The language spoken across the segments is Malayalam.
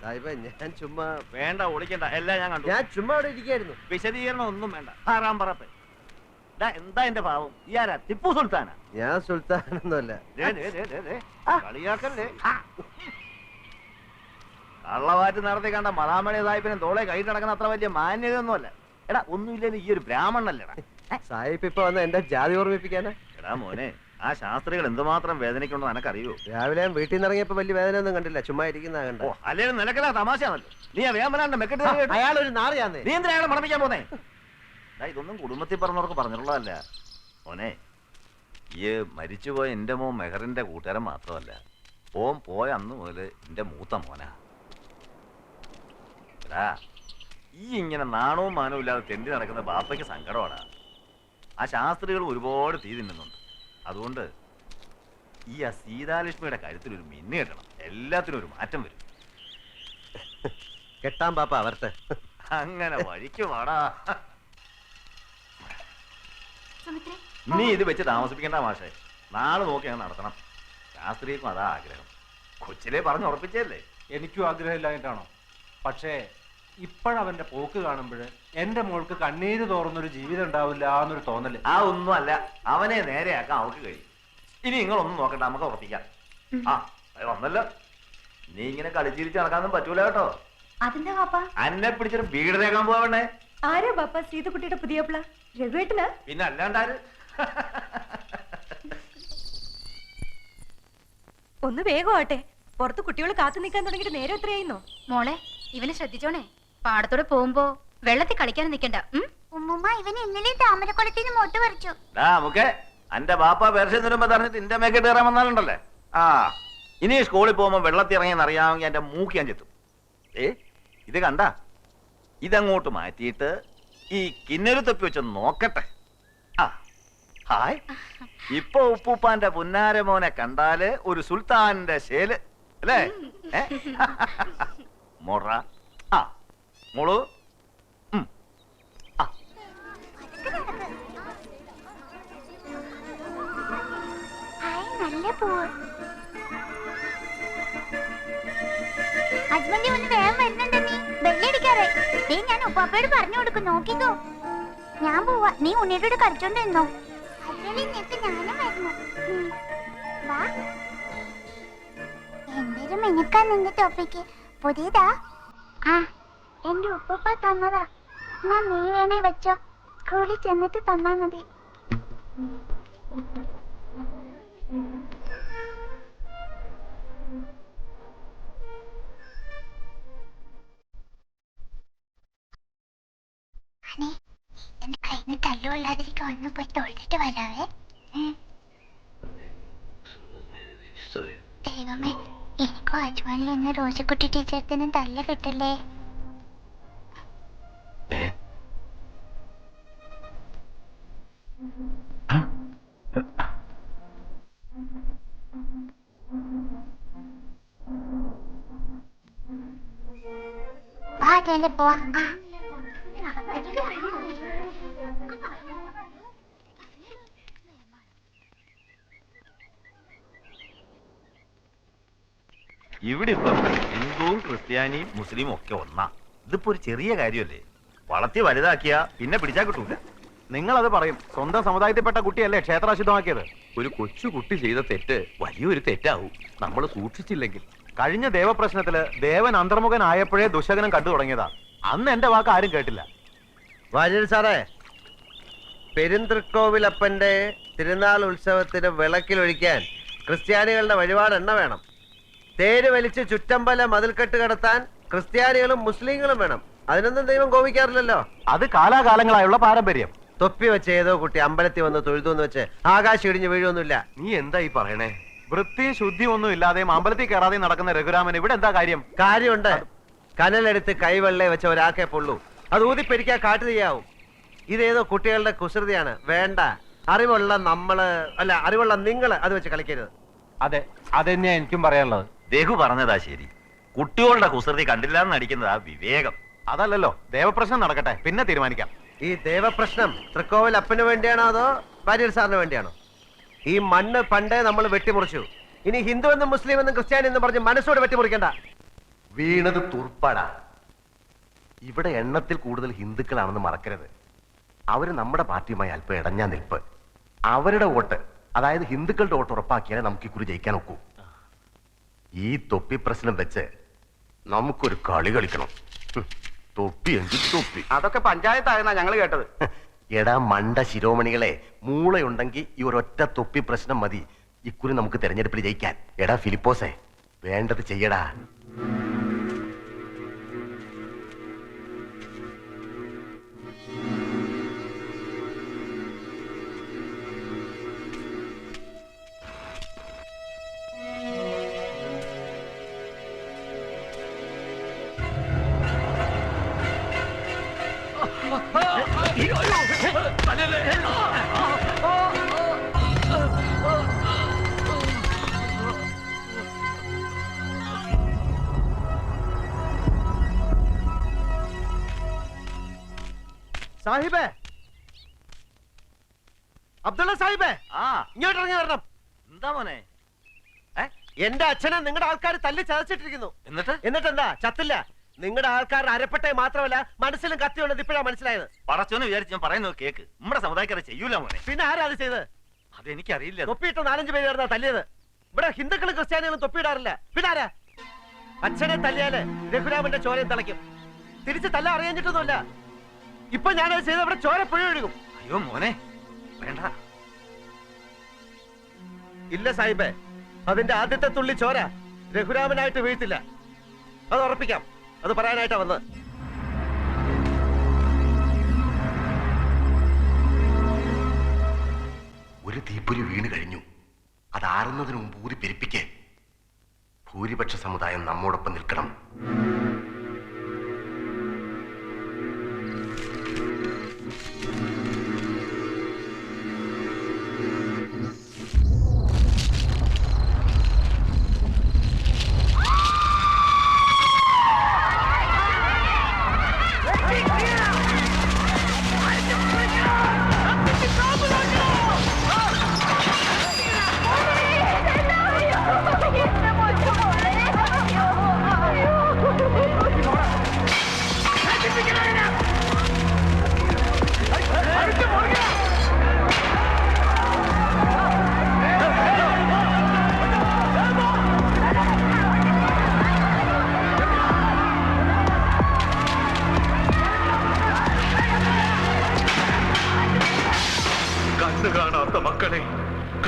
സാഹിബ് ഞാൻ ചുമ്മാ വേണ്ട ഒളിക്കണ്ട എല്ലാം ഞാൻ കണ്ടു. ഞാൻ ചുമ്മാ അവിടെ ഇരിക്കായിരുന്നു. വിശദീകരണം ഒന്നും വേണ്ട. ആറാം പറപ്പ് എന്താ എന്റെ പാവം? ഇയാരാ ടിപ്പു സുൽത്താനാ? ഞാൻ സുൽത്താനൊന്നുമല്ല. കളിയാക്കല്ലേ. കള്ളവാറ്റ് നടത്തി കണ്ട മലാമണി സാഹിബിനെ തോളെ കൈ നടക്കുന്ന അത്ര വലിയ മാന്യതയൊന്നുമല്ല. എടാ ഒന്നുമില്ലെന്ന് ഈ ഒരു ബ്രാഹ്മണല്ലേടാ സാഹിബ് ഇപ്പൊ വന്ന് എന്റെ ജാതി ഓർമ്മിപ്പിക്കാനാ? എടാ മോനെ ആ ശാസ്ത്രികൾ എന്തുമാത്രം വേദനയ്ക്കുണ്ടോ നിനക്കറിയോ രാവിലെ വീട്ടിൽ നിന്ന് ഇറങ്ങിയപ്പോ വലിയ വേദന ഒന്നും കണ്ടില്ല ചുമ്മാ ഇരിക്കുന്ന കണ്ടോ അല്ലെങ്കിൽ നിനക്കല്ല തമാശയാണല്ലോ. നീ ആ വേമനാണ്ട് മെക്കെട്ട് അയാൾ ഒരു നാറിയാന്നേ. നീ എന്തിനാ അയാളെ മണപ്പിക്കാൻ പോന്നേ? ഇതൊന്നും കുടുംബത്തിൽ പറഞ്ഞവർക്ക് പറഞ്ഞിട്ടുള്ളതല്ല. മോനെ ഈ മരിച്ചുപോയ എന്റെ മോൻ മെഹറിന്റെ കൂട്ടുകാരൻ മാത്രമല്ല ഓം പോയ അന്ന് മുതൽ എന്റെ മൂത്ത മോനാ. എടാ ഈ ഇങ്ങനെ നാണവും മാനവും ഇല്ലാതെ തെണ്ടി നടക്കുന്ന ബാപ്പയ്ക്ക് സങ്കടമാണ്. ആ ശാസ്ത്രികൾ ഒരുപാട് തീ തിന്നുന്നുണ്ട്. അതുകൊണ്ട് ഈ ആ സീതാലക്ഷ്മിയുടെ കാര്യത്തിൽ ഒരു മിന്നു കെട്ടണം. എല്ലാത്തിനും ഒരു മാറ്റം വരും. കെട്ടാൻ പാപ്പ അവർക്ക് അങ്ങനെ വഴിക്ക് വാടാ. നീ ഇത് വെച്ച് താമസിപ്പിക്കണ്ട മാഷേ. നാളെ നോക്കി അങ്ങ് നടത്തണം. ശാസ്ത്രീയക്കും അതാ ആഗ്രഹം. കൊച്ചിലെ പറഞ്ഞു ഉറപ്പിച്ചല്ലേ എനിക്കും ആഗ്രഹമില്ലായിട്ടാണോ പക്ഷേ ഇപ്പോഴവന്റെ പോക്ക് കാണുമ്പോൾ എന്റെ മോൾക്ക് കണ്ണീര് തോറുന്നൊരു ജീവിതം ഉണ്ടാവില്ല എന്നൊരു തോന്നൽ. ആ ഒന്നും അല്ല അവനെ നേരെയാക്കാൻ അവൾക്ക് കഴിയും. ഇനി നിങ്ങളൊന്നും നോക്കണ്ട നമുക്ക് ഉറപ്പിക്കാം. ആ വന്നല്ലോ. നീ ഇങ്ങനെ കളിച്ചിരിച്ച് നടക്കാനൊന്നും പറ്റൂല കേട്ടോ. അതിന്റെ പാപ്പ അന്നെ പിടിച്ചൊരു വീടിനേക്കാൻ പോവണേ ആരാ പാപ്പ സീതക്കുട്ടിയുടെ പിള്ള രഘുവേട്ടനാ? പിന്നെ അല്ലാണ്ടാര്? ഒന്ന് വേഗമാട്ടെ പുറത്ത് കുട്ടികൾ കാത്തു നിൽക്കാൻ തുടങ്ങിയിട്ട് നേരെ എത്രയായിരുന്നോ മോളെ ഇവനെ ശ്രദ്ധിച്ചോണേ. പാടത്തോടെ പോകുമ്പോ വെള്ളത്തിൽ കളിക്കാൻ നിക്കണ്ട? ഉമ്മുമ്മ ഇവൻ ഇന്നലെ താമരക്കുളത്തിൽ നിന്ന് മൊട്ട് പറിച്ചു. അന്റെ ബാപ്പ പേർഷ്യം തരുമ്പോ പറഞ്ഞിട്ട് ഇന്റെ മേക്കിട്ട് കയറാൻ വന്നാലുണ്ടല്ലേ? ആ ഇനി സ്കൂളിൽ പോകുമ്പോ വെള്ളത്തിൽ ഇറങ്ങിയെന്ന് അറിയാമെങ്കിൽ എന്റെ മൂക്ക് ഞാൻ ചെത്തും. ഏ ഇത് കണ്ട? ഇതങ്ങോട്ട് മാറ്റിയിട്ട് ഈ കിന്നരു തൊപ്പി വെച്ച് നോക്കട്ടെ. ആ ഹായ്. ഇപ്പൊ ഉപ്പൂപ്പാന്റെ പുന്നാര മോനെ കണ്ടാൽ ഒരു സുൽത്താന്റെ ശേൽ അല്ലേ? മൊറ. മോളു? നല്ല പൂവ് ഹസ്ബൻഡ് ഒന്ന് വേഗം വരുന്നുണ്ട് നീ. ബെല്ലടിക്കാറേ നീ ഞാൻ ഉപ്പാപ്പയോട് പറഞ്ഞു കൊടുക്കും. നോക്കിക്കോ. ഞാൻ പോവാ. നീ ഉണ്ണിയോട് കളിച്ചോണ്ട് നിന്നോ. ഞാനും വരുന്നു. വാ. എന്തൊരു മിനുക്കാ നിന്റെ ടോപ്പിക്ക് പുതിയതാ? ആ എന്റെ ഉപ്പപ്പ തന്നതാ. ഞാൻ നീ വേണേ വെച്ചോ. സ്കൂളിൽ ചെന്നിട്ട് തന്നാ മതി. എന്റെ കയ്യിൽ ഒന്ന് പോയി തൊഴുതിട്ട് വരാവേ. ഉം. ദൈവമേ എനിക്കും അജ്മാനിൽ നിന്ന് റോസക്കുട്ടി ടീച്ചർത്തിന് തല്ല കിട്ടല്ലേ? ചെല്ലെ പോവാ. ഇവിടെ ഇപ്പം ഹിന്ദുവും ക്രിസ്ത്യാനിയും മുസ്ലിമും ഒക്കെ ഒന്നാ. ഇതിപ്പോ ഒരു ചെറിയ കാര്യമല്ലേ വളർത്തി വലുതാക്കിയാ പിന്നെ പിടിച്ചാ കിട്ടൂല. നിങ്ങൾ അത് പറയും. സ്വന്തം സമുദായത്തിൽപ്പെട്ട കുട്ടിയല്ലേ ക്ഷേത്രാശുദ്ധമാക്കിയത്? ഒരു കൊച്ചു കുട്ടി ചെയ്ത തെറ്റ് വലിയൊരു തെറ്റാവും. നമ്മൾ സൂക്ഷിച്ചില്ലെങ്കിൽ. കഴിഞ്ഞ ദേവപ്രശ്നത്തിൽ ദേവൻ അന്തർമുഖനായപ്പോഴേ ദുശകനം കണ്ടു തുടങ്ങിയതാ. അന്ന് എന്റെ വാക്ക് ആരും കേട്ടില്ല. വാര്യർ സാറേ പെരുന്തൃക്കോവിലപ്പന്റെ തിരുനാൾ ഉത്സവത്തിന് വിളക്കിലൊഴിക്കാൻ ക്രിസ്ത്യാനികളുടെ വഴിപാട് എണ്ണ വേണം. തേര് വലിച്ച് ചുറ്റമ്പല മതിൽക്കെട്ട് കടത്താൻ ക്രിസ്ത്യാനികളും മുസ്ലിങ്ങളും വേണം. അതിനൊന്നും ദൈവം കോപിക്കാറില്ലല്ലോ. അത് കാലാകാലങ്ങളായുള്ള പാരമ്പര്യം. തൊപ്പി വെച്ച് ഏതോ കുട്ടി അമ്പലത്തിൽ വന്ന് തൊഴുതു എന്ന് വെച്ച് ആകാശം ഇടിഞ്ഞ് വീഴൊന്നുമില്ല നീ എന്താ ഈ പറയണേ? വൃത്തി ശുദ്ധി ഒന്നും ഇല്ലാതെയും അമ്പലത്തിൽ കയറാതെയും നടക്കുന്ന രഘുരാമൻ ഇവിടെ എന്താ കാര്യം? കാര്യമുണ്ട്. കനലെടുത്ത് കൈവെള്ളേ വെച്ച ഒരാക്കേ പൊള്ളൂ. അത് ഊതിപ്പെരിക്കാൻ കാട്ടു ചെയ്യാവും. ഇതേതോ കുട്ടികളുടെ കുസൃതിയാണ്. വേണ്ട. അറിവുള്ള നമ്മൾ അല്ല അറിവുള്ള നിങ്ങൾ അത് വെച്ച് കളിക്കരുത്. അതെ അതെന്നെയാ എനിക്കും പറയാനുള്ളത്. രഘു പറഞ്ഞതാ ശരി. കുട്ടികളുടെ കുസൃതി കണ്ടില്ല എന്ന് നടിക്കുന്നതാ വിവേകം. അതല്ലല്ലോ ദേവപ്രശ്നം നടക്കട്ടെ. പിന്നെ തീരുമാനിക്കാം. ഈ ദേവപ്രശ്നം തൃക്കോവിൽ അപ്പന് വേണ്ടിയാണോ അതോ വാര്യർ സാറിന് വേണ്ടിയാണോ? ഈ മണ്ണ് പണ്ടേ നമ്മൾ വെട്ടിമുറിച്ചു. ഇനി ഹിന്ദു എന്നും മുസ്ലിം എന്നും ക്രിസ്ത്യാനി എന്നും പറഞ്ഞ് മനസ്സോട് വെട്ടിമുറിക്കണ്ട. വീണത് തുർപ്പാടാ. ഇവിടെ എണ്ണത്തിൽ കൂടുതൽ ഹിന്ദുക്കളാണെന്ന് മറക്കരുത്. അവർ നമ്മുടെ പാർട്ടിയുമായി അല്പം ഇടഞ്ഞാ നിൽപ്പ്. അവരുടെ വോട്ട് അതായത് ഹിന്ദുക്കളുടെ വോട്ട് ഉറപ്പാക്കിയാലേ നമുക്ക് ഇക്കുറി ജയിക്കാൻ ഒക്കൂ. ഈ തൊപ്പി പ്രശ്നം വെച്ച് നമുക്കൊരു കളി കളിക്കണം. തൊപ്പി എങ്കിൽ തൊപ്പി. അതൊക്കെ പഞ്ചായത്തായെന്നാ ഞങ്ങൾ കേട്ടത്. എടാ മണ്ട ശിരോമണികളെ മൂളയുണ്ടെങ്കിൽ ഈ ഒരൊറ്റ തൊപ്പി പ്രശ്നം മതി. ഇക്കുറി നമുക്ക് തെരഞ്ഞെടുപ്പിൽ ജയിക്കാൻ. എടാ ഫിലിപ്പോസേ വേണ്ടത് ചെയ്യടാ. സാഹിബേ. അബ്ദുള്ള സാഹിബേ ആ. ഇങ്ങോട്ട് ഇറങ്ങി വരണം. എന്താ മോനെ? എന്റെ അച്ഛനെ നിങ്ങളുടെ ആൾക്കാർ തല്ലി ചതച്ചിട്ടിരിക്കുന്നു. എന്നിട്ട്? എന്നിട്ട് എന്താ ചത്തില്ല. നിങ്ങളുടെ ആൾക്കാരുടെ അരപ്പെട്ടേ മാത്രമല്ല മനസ്സിലും കത്തിയുള്ളത് ഇപ്പോഴാ മനസ്സിലായത്. പറച്ചോന്ന് വിചാരിച്ച് ഞാൻ പറയുന്നത് കേക്ക്. നമ്മുടെ സമുദായക്കാരെ ചെയ്യൂല മോനെ. പിന്നെ ആരാ അത് ചെയ്തത്? അതെനിക്കറിയില്ല തൊപ്പിയിട്ട് നാലഞ്ച് പേര് ചേർന്നാ തല്ലിയത്. ഇവിടെ ഹിന്ദുക്കളും ക്രിസ്ത്യാനികളും തൊപ്പിയിടാറില്ല. പിന്നെ ആരാ? അച്ഛനെ തല്ലിയാൽ രഘുരാമന്റെ ചോരയും തിളയ്ക്കും. തിരിച്ച് തല്ല അറിയാഞ്ഞിട്ടൊന്നുമില്ല. ഇപ്പൊ ഞാനത് ചെയ്ത് അവിടെ ചോര പുഴ ഒഴുകും. അയ്യോ മോനെ. വേണ്ട. ഇല്ല സാഹിബേ. അതിന്റെ ആദ്യത്തെ തുള്ളി ചോര രഘുരാമനായിട്ട് വീഴ്ത്തില്ല. അത് ഉറപ്പിക്കാം. അത് പറയാനായിട്ടാ വന്നത്. ഒരു തീപ്പൊരി വീണ് കഴിഞ്ഞു. അതാറുന്നതിന് മുമ്പ് ഊതി പെരുപ്പിക്കേ ഭൂരിപക്ഷ സമുദായം നമ്മോടൊപ്പം നിൽക്കണം.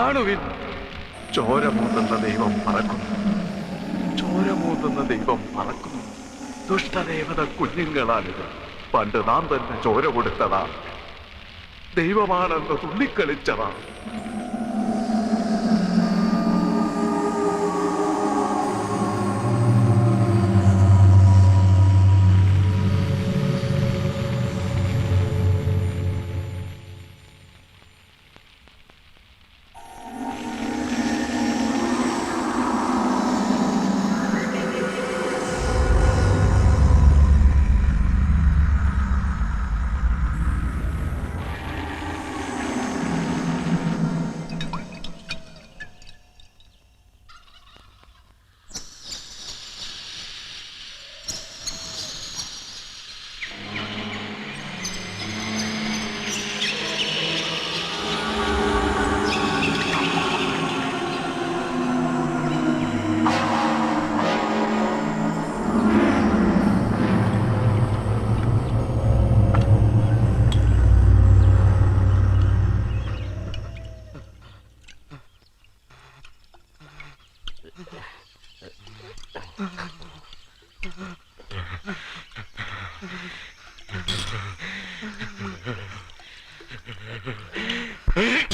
കാണുവിൻ ചോരമൂന്നുന്ന ദൈവം പറക്കുന്നു. ചോരമൂന്നുന്ന ദൈവം പറക്കുന്നു. ദുഷ്ടദേവത കുഞ്ഞുങ്ങളാണിത്. പണ്ട് നാം തന്നെ ചോര കൊടുത്തതാ. ദൈവമാണെന്ന് തുള്ളിക്കളിച്ചതാ. Yeah.